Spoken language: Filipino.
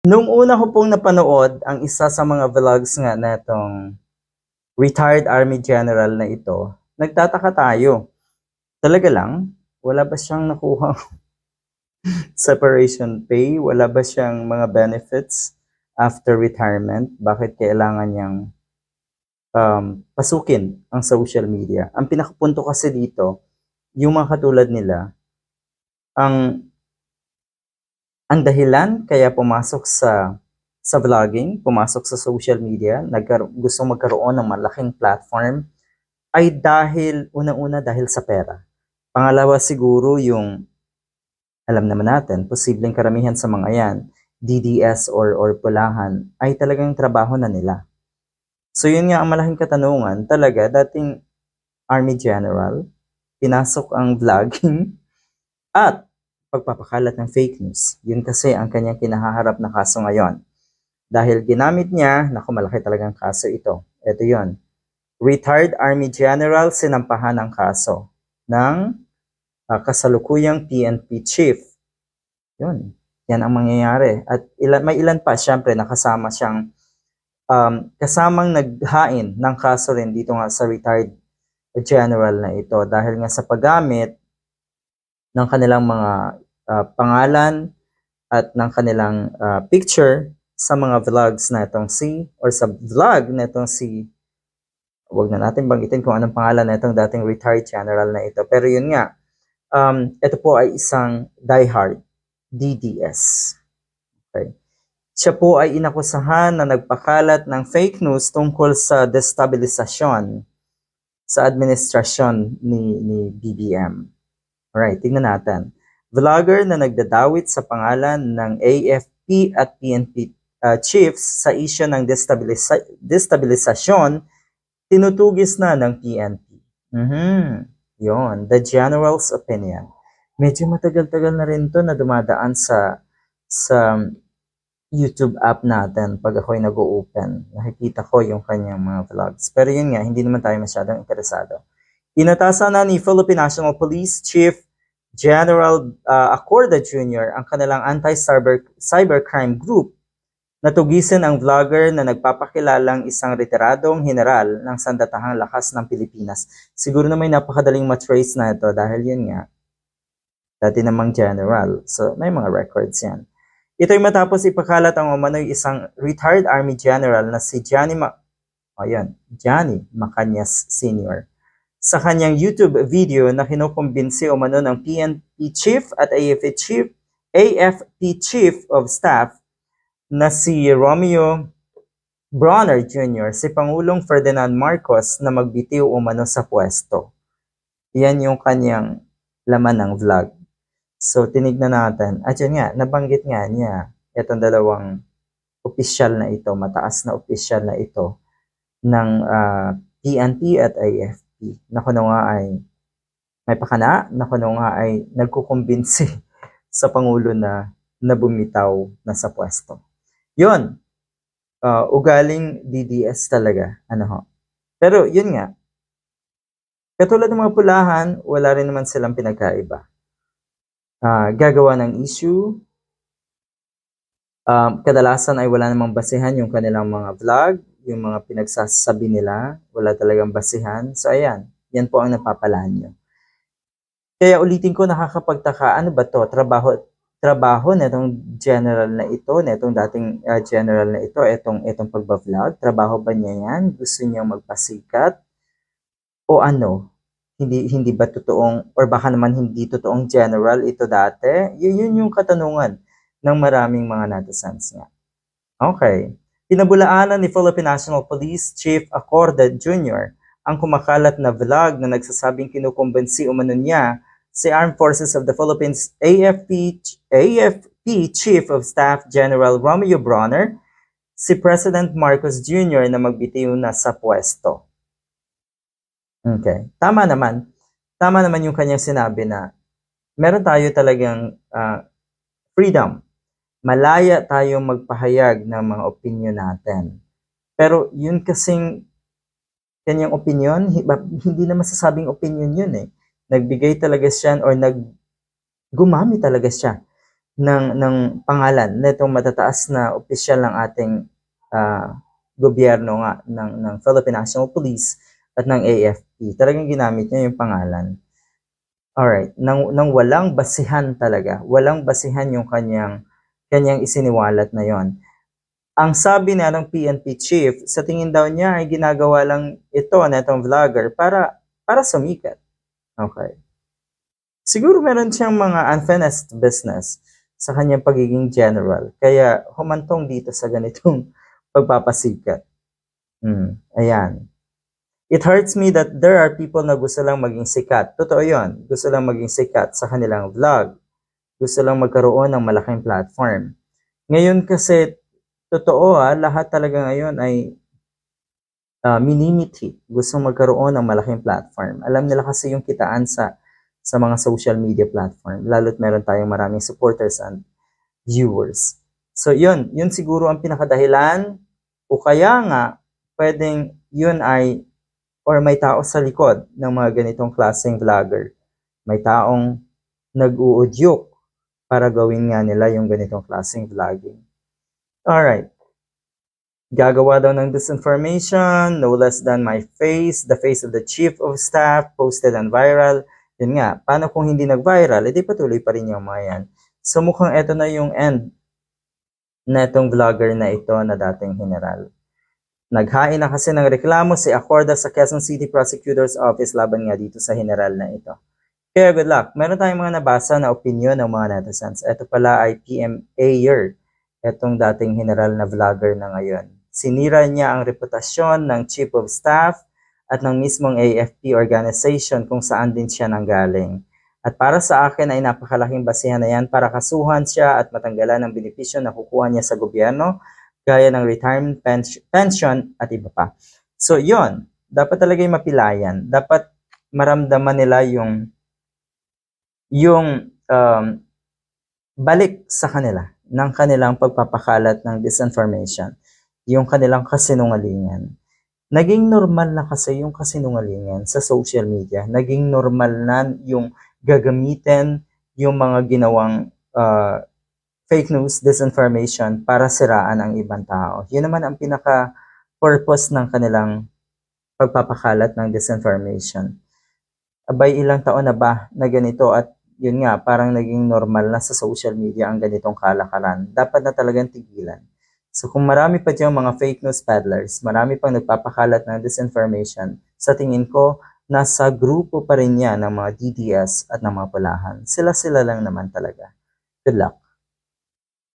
Nung una ko pong napanood ang isa sa mga vlogs nga na itong retired army general na ito, nagtataka tayo. Talaga lang, wala ba siyang nakuha separation pay? Wala ba siyang mga benefits after retirement? Bakit kailangan niyang um, pasukin ang social media? Ang pinakapunto kasi dito, yung mga katulad nila, ang ang dahilan kaya pumasok sa sa vlogging, pumasok sa social media, nagkar- gusto magkaroon ng malaking platform, ay dahil, unang-una dahil sa pera. Pangalawa siguro yung, alam naman natin, posibleng karamihan sa mga yan, DDS or, or pulahan, ay talagang trabaho na nila. So yun nga ang malaking katanungan, talaga dating Army General, pinasok ang vlogging at pagpapakalat ng fake news. Yun kasi ang kanyang kinahaharap na kaso ngayon. Dahil ginamit niya, naku malaki talagang kaso ito. Ito yon Retired Army General sinampahan ng kaso ng uh, kasalukuyang PNP Chief. Yun. Yan ang mangyayari. At ilan, may ilan pa, syempre, nakasama siyang um, kasamang naghain ng kaso rin dito nga sa retired general na ito dahil nga sa paggamit ng kanilang mga uh, pangalan at ng kanilang uh, picture sa mga vlogs na itong si or sa vlog na itong si wag na natin banggitin kung anong pangalan na itong dating retired general na ito. Pero yun nga, um, ito po ay isang diehard DDS. Okay. Siya po ay inakusahan na nagpakalat ng fake news tungkol sa destabilisasyon sa administrasyon ni, ni BBM. Alright, tingnan natin. Vlogger na nagdadawit sa pangalan ng AFP at PNP uh, chiefs sa isyo ng destabilisa- destabilisasyon, tinutugis na ng PNP. Mm-hmm. Yon, the general's opinion. Medyo matagal-tagal na rin to na dumadaan sa sa YouTube app natin pag ako'y nag-open. Nakikita ko yung kanyang mga vlogs. Pero yun nga, hindi naman tayo masyadong interesado. Inatasan na ni Philippine National Police Chief General uh, Acorda Jr. ang kanilang anti-cyber cybercrime group Natugisin ang vlogger na nagpapakilalang isang retiradong general ng sandatahang lakas ng Pilipinas. Siguro na may napakadaling matrace na ito dahil yun nga, dati namang general. So, may mga records yan. Ito'y matapos ipakalat ang umano'y isang retired army general na si Johnny Ma... O yan, Johnny Macanyas Sr. Sa kanyang YouTube video na kinukumbinsi umano ng PNP Chief at AFP Chief, AFP Chief of Staff na si Romeo Bronner Jr., si Pangulong Ferdinand Marcos na magbitiw umano sa pwesto. Yan yung kanyang laman ng vlog. So, tinignan natin. At yun nga, nabanggit nga niya itong dalawang opisyal na ito, mataas na opisyal na ito ng uh, ah, PNP at AFP na nga ay may pakana, na nga ay nagkukumbinsi sa Pangulo na na bumitaw na sa pwesto. Yun. Uh, ugaling DDS talaga. Ano ho. Pero yun nga. Katulad ng mga pulahan, wala rin naman silang pinagkaiba. Uh, gagawa ng issue. Um, kadalasan ay wala namang basihan yung kanilang mga vlog, yung mga pinagsasabi nila, wala talagang basihan. So ayan, yan po ang napapalaan nyo. Kaya ulitin ko, nakakapagtaka, ano ba to? Trabaho, trabaho netong general na ito, netong dating uh, general na ito, etong etong pagba-vlog, trabaho ba niya 'yan? Gusto niya magpasikat? O ano? Hindi hindi ba totoong or baka naman hindi totoong general ito dati? Yun, yun yung katanungan ng maraming mga netizens nga. Okay. Pinabulaanan ni Philippine National Police Chief Acorda Jr. ang kumakalat na vlog na nagsasabing kinukumbensi umano niya si Armed Forces of the Philippines AFP, AFP Chief of Staff General Romeo Bronner, si President Marcos Jr. na magbitiw na sa pwesto. Okay. Tama naman. Tama naman yung kanyang sinabi na meron tayo talagang uh, freedom. Malaya tayong magpahayag ng mga opinion natin. Pero yun kasing kanyang opinion, hindi na masasabing opinion yun eh nagbigay talaga siya or nag gumamit talaga siya ng ng pangalan nitong matataas na opisyal ng ating ah, gobyerno nga ng ng Philippine National Police at ng AFP. Talagang ginamit niya yung pangalan. Alright, nang, nang walang basihan talaga, walang basihan yung kanyang kanyang isiniwalat na yon. Ang sabi na ng PNP chief, sa tingin daw niya ay ginagawa lang ito na itong vlogger para para sumikat. Okay. Siguro meron siyang mga unfinished business sa kanyang pagiging general. Kaya humantong dito sa ganitong pagpapasikat. Hmm, ayan. It hurts me that there are people na gusto lang maging sikat. Totoo yon. Gusto lang maging sikat sa kanilang vlog. Gusto lang magkaroon ng malaking platform. Ngayon kasi, totoo ah, lahat talaga ngayon ay uh, minimity. Gusto magkaroon ng malaking platform. Alam nila kasi yung kitaan sa sa mga social media platform. Lalo't meron tayong maraming supporters and viewers. So yun, yun siguro ang pinakadahilan o kaya nga pwedeng yun ay or may tao sa likod ng mga ganitong klaseng vlogger. May taong nag-uudyok para gawin nga nila yung ganitong klaseng vlogging. Alright. Gagawa daw ng disinformation, no less than my face, the face of the chief of staff, posted and viral. Yun nga, paano kung hindi nag-viral, edi patuloy pa rin yung mga yan. So mukhang eto na yung end na itong vlogger na ito na dating general. Naghain na kasi ng reklamo si Acorda sa Quezon City Prosecutor's Office laban nga dito sa general na ito. Kaya good luck. Meron tayong mga nabasa na opinion ng mga netizens. Ito pala ay PMA year. Itong dating general na vlogger na ngayon. Sinira niya ang reputasyon ng Chief of Staff at ng mismong AFP organization kung saan din siya nanggaling. At para sa akin ay napakalaking basihan na yan para kasuhan siya at matanggalan ng benepisyo na kukuha niya sa gobyerno gaya ng retirement pension at iba pa. So, yon dapat talaga yung mapilayan. Dapat maramdaman nila yung yung um, balik sa kanila ng kanilang pagpapakalat ng disinformation, yung kanilang kasinungalingan. Naging normal na kasi yung kasinungalingan sa social media. Naging normal na yung gagamitin yung mga ginawang uh, fake news, disinformation para siraan ang ibang tao. Yun naman ang pinaka-purpose ng kanilang pagpapakalat ng disinformation. Abay, ilang taon na ba na ganito at yun nga, parang naging normal na sa social media ang ganitong kalakaran. Dapat na talagang tigilan. So kung marami pa diyang mga fake news peddlers, marami pang nagpapakalat ng disinformation, sa tingin ko, nasa grupo pa rin yan ng mga DDS at ng mga pulahan. Sila-sila lang naman talaga. Good luck.